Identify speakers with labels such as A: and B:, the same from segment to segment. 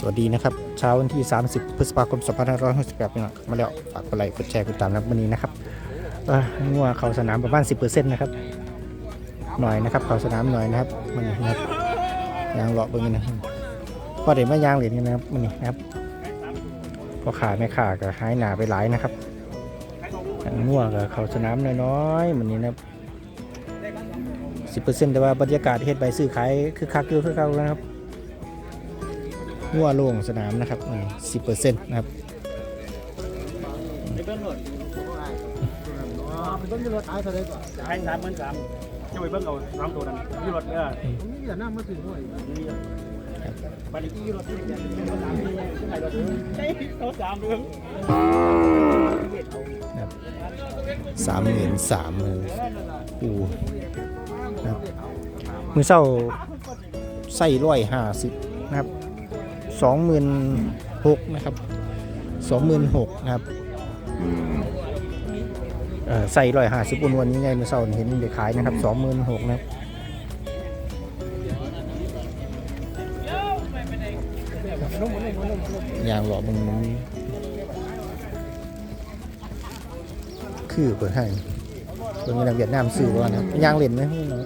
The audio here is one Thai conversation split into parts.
A: สวัสดีนะครับ เช้าวันที่ 30 พฤษภาคม 2568นี่นะมาแล้วฝากกดไลค์กดแชร์กดติดตามนะวันนี้นะครับงัวเขาสนามประมาณ 10%นะครับหน่อยนะครับเขาสนามหน่อยนะครับมันนะครับยางเลาะเบิ่งกันนะพอเดี๋ยวมายางเหรียญกันนะครับมันนี้นะครับพอขาดไม่ขาดก็หายหนาไปหลายนะครับงัวกับเขาสนามน้อยๆมันนี้นะครับ10%แต่ว่าบรรยากาศเฮ็ดใบซื้อขายคือคักอยู่คือเก่านะครับ งัวโล่งสนามนะครับสิบเปอร์เซ็นต์นะครับ
B: ให้สามหมื่นสามจะไปเบิ่งเอาสามตัวนั้นที่รถเออ
C: ผมนี่อย่านั่งมาถึงด้วย
B: นี่บัตรที่รถที่เป็นสามมเรื่อง
A: สามหมื่นสามหมื่นปูนะครับมือเศร้าใส่ร้อยห้าสิบนะครับ สองหมื่นหกนะครับสองหมื่นหกนะครับเอ่อใส่ร้อยห้าสิบวนๆนี้ไงมือเศร้าเห็นเด็กขายนะครับสองหมื่นหกนะครับอย่างหล่อมึงมันคือเปิดให้เปิดเงินเวียดนามซื้อว่านะยางเล่นไหมพวกน้อง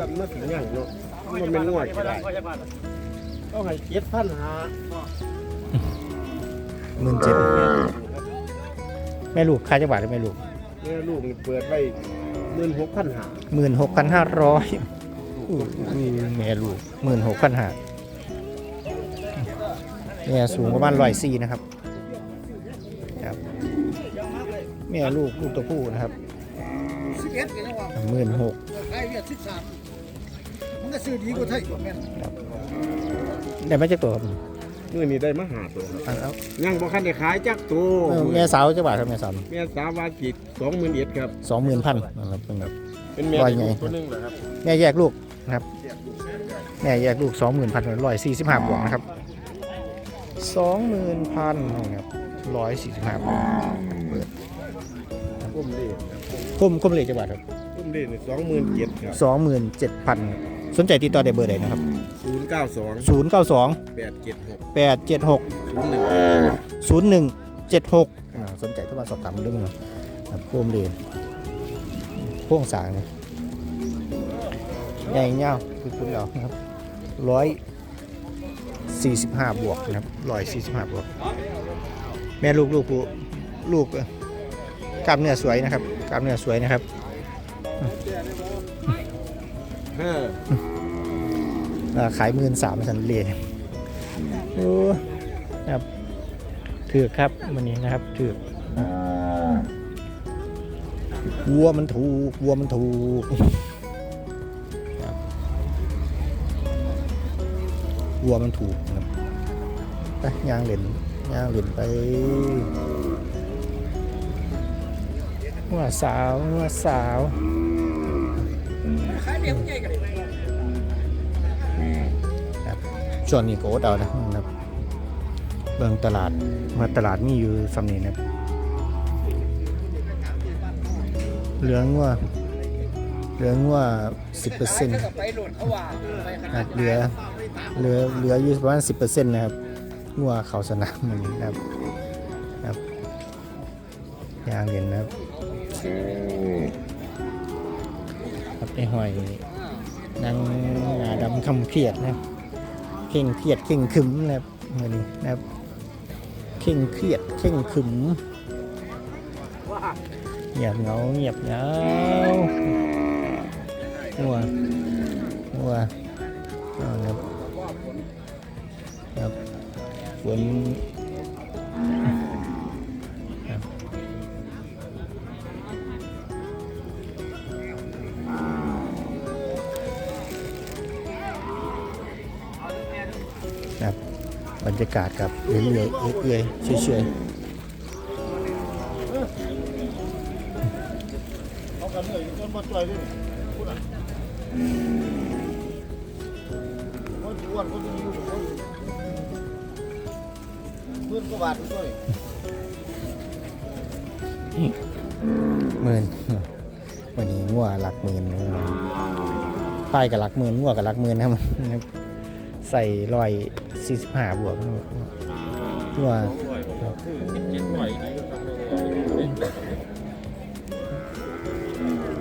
C: สั่นมาถึงอย่างเนาะมันเป็นงวดก็ได้ต้องให้เจ็ดพันหา
A: หมื่นเจ็ดแม่ลูกค่าจังหวัดหรือแม่ลูก
C: แม่ลูกนี่เปิดไว้หมื่นหกพันหา
A: หมื่นหกพันห้าร้อยแม่ลูกหมื่นหกพันห้าเนี่ยสูงประมาณร้อยสี่นะครับครับแม่ลูกลูกตัวผู้นะครับ
C: สิบเอ็ดกันนะว่า
A: หมื่นหก
C: ก็ซื้อดีกว่าไทยกว่าแม่น
A: ได้ไหมเจ้าตัวครับ
C: มื่อนี้ได้มาหาตัว
A: อันเอา
C: ยังบ่คันได้ขายจักตัว
A: เออแม่สาวจังหวัดครับแม่สาว
C: แม่สาวากิจสองหมื่นเอ็ดครับ
A: สองหมื่นพันนะครับเป็นแบบ
C: เป็นแม่
A: ว่าไง
C: ตัวหนึงเหรอครับ
A: แม่แยกลูกนะครับ แม่แยกลูกสองหมื่นพันร้อยสี่สิบห้าบวกนะครับสองหมื่นพันนะครับร้อยสี่สิบห้าบวกเปิด
C: พุ่มดี
A: คุ้มคุ้มเลยจังหวัดครับ
C: พุ่มดีนี่สองหมื่นเจ็ดครับ
A: สองหมื่นเจ็ดพัน สนใจติดต่อได้เบอร์ใดนะครับ
C: ศูนย์เก้าสอง
A: ศูนย์เก้าสอง
C: แปดเจ็ดหก
A: แปดเจ็ดหก
C: ศูนย์หนึ่ง
A: ศูนย์หนึ่งเจ็ดหกสนใจทุกวันสอบถามเรื่องนะครับพุ่มเลยพ่วงสางเนี่ยใหญ่เงาคือคุณเรานะครับร้อยสี่สิบห้าบวกนะครับร้อยสี่สิบห้าบวก แม่ลูกลูกผู้ลูกเอ่อกล้ามเนื้อสวยนะครับกล้ามเนื้อสวยนะครับ
C: เออ
A: อ่า ขายหมื่นสามสันเลนโอ้ครับถือกครับวันนี้นะครับถือกวัวมันถูกวัวมันถูกครับวัวมันถูกนะครับไปย่างเหรียญย่างเหรียญไปหัวสาวหัวสาว ครับช่วงนี้ก็อดเอานะครับ เบิ่งตลาดมาตลาดมีอยู่สำนีนะครับเหลืองว่าเหลืองว่าสิบเปอร์เซ็นต์ครับเหลือเหลือเหลืออยู่ประมาณสิบเปอร์เซ็นต์นะครับงัวเขาสนามมันนะครับครับยางเย็นนะครับ ไอ้หอยนางงาดำคำเครียดนะครับเข่งเครียดเข่งขึมนะครับมือนี้นะครับเข่งเครียดเข่งขึมเงียบเงาเงียบเงาหัวหัวเอานะครับครับฝน บรรยากาศกับเรื่อยๆเอื่อยๆเฉย
C: เอากันเลยจนมาจ่อยด้วยพูดอะคนวนคนนี้อยู่คนเพื่อนก็บาดด้วย
A: ๆหมื่นวันนี้งัวหลักหมื่นป้ายกับหลักหมื่นงัวกับหลักหมื่นนะครับ ใส่รอยสี่สิบห้าบวกงัว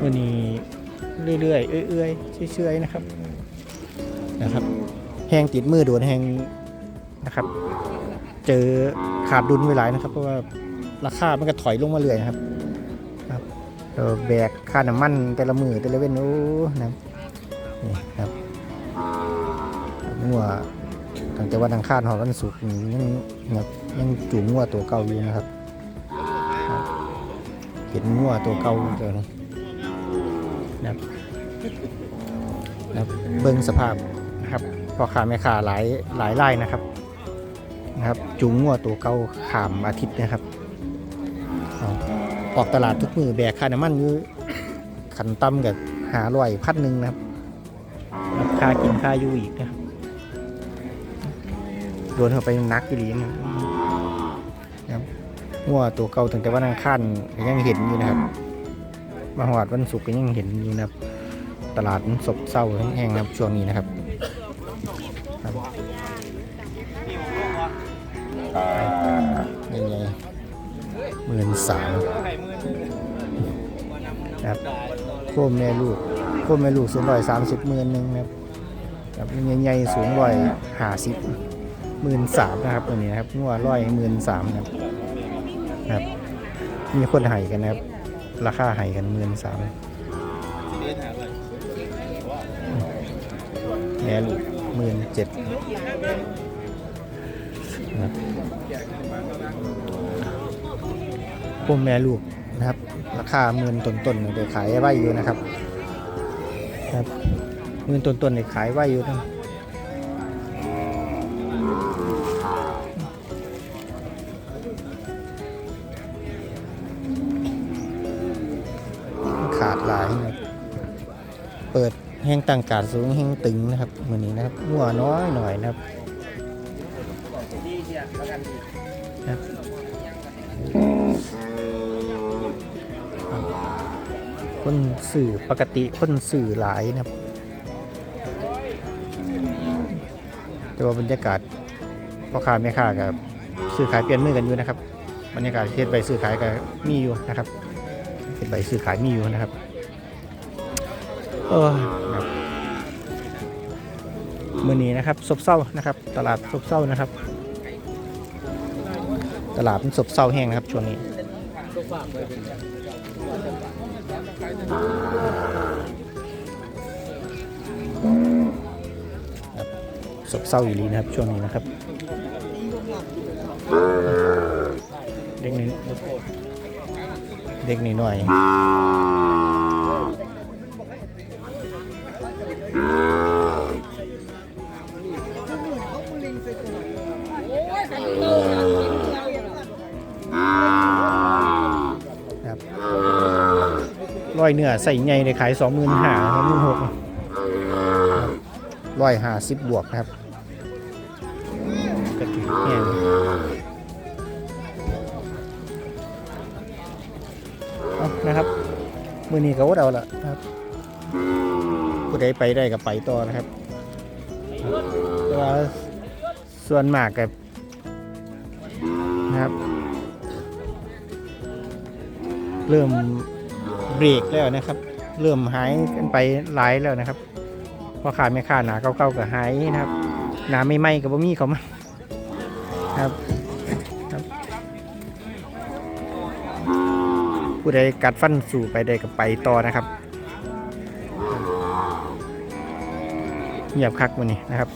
A: วันนี้เรื่อยๆเอื้อยๆเชื่อยๆนะครับนะครับ แห้งติดมือโดนแห้งนะครับ เจอขาดดุลไว้หลายนะครับ เพราะว่าราคามันก็ถอยลงมาเรื่อยนะครับครับแบกค่าน้ำมันแต่ละมือแต่ละเว้นโอ้นะครับนี่ครับ งัวตั้งแต่วันอังคารหอวันศุกร์นี่ยังยังยังจูงงัวตัวเก่าอยู่นะครับ เห็นงัวตัวเก่าเจอนะครับนะครับเบิ้งสภาพนะครับพ่อค้าแม่ค้าหลายหลายไร่นะครับนะครับ จูงงัวตัวเก่าขามอาทิตย์นะครับออกตลาดทุกมือแบกค่าน้ำมันอยู่ขันต่ำกับหาร้อยพันหนึ่งนะครับรับค่ากินค่าอยู่อีกนะครับ โดนเข้าไปนักอีหลีนะครับงัวตัวเก่าตั้งแต่วันอังคารก็ยังเห็นอยู่นะครับมาหอดวันศุกร์ก็ยังเห็นอยู่นะครับ ตลาดมันซบเศร้าแห้งๆนะครับช่วงนี้นะครับยังไงหมื่นสามครับโคมแม่ลูกโคมแม่ลูกสูงร้อยสามสิบหมื่นหนึ่งนะครับครับใหญ่ๆสูงร้อยห้าสิบ หมื่นสามนะครับตัวนี้นะครับงัวร้อยหมื่นสามนะครับครับ มีคนให้กันนะครับ ราคาให้กันหมื่นสามแม่ลูกหมื่นเจ็ดพวกแม่ลูกนะครับ ราคาหมื่นต้นๆเนี่ยเดี๋ยวขายไว้อยู่นะครับ ครับหมื่นต้นๆเนี่ยขายไว้อยู่นะ ขาดหลายนะครับเปิดแห้งต่างกาดสูงแห้งตึงนะครับมือนี้นะครับหัวน้อยหน่อยนะครับคนสื่อปกติคนสื่อหลายนะครับ แต่ว่าบรรยากาศพ่อค้าแม่ค้ากับซื้อขายเปลี่ยนมือกันอยู่นะครับ บรรยากาศเทศใบซื้อขายก็มีอยู่นะครับ เทศใบซื้อขายมีอยู่นะครับเออครับมื่อนี้นะครับซบเศร้านะครับ ตลาดซบเศร้านะครับ ตลาดมันซบเศร้าแห้งนะครับช่วงนี้ศบเศร้าอยู่ลีนะครับช่วงนี้นะครับเด็กนิด เด็กนิดหน่อยครับร้อยเนื้อใส่ใหญ่ในขายสองหมื่นห้าครับหมื่นหกร้อยห้าสิบบวกครับกระถือแห้ง นะครับมือนี้ก็วดเอาละครับผู้ใดไปได้ก็ไปต่อนะครับแต่ว่าส่วนมากกับนะครับ เริ่มเบรกแล้วนะครับ เริ่มหายกันไปหลายแล้วนะครับพอขาดไม่ขาดหนาเก่าๆกับหายนะครับหนาไม่ไหมกับบ่มีเขามาครับครับ ผู้ใดกัดฟันสู่ไปได้กับไปต่อนะครับเงียบคักวันนี้นะครับ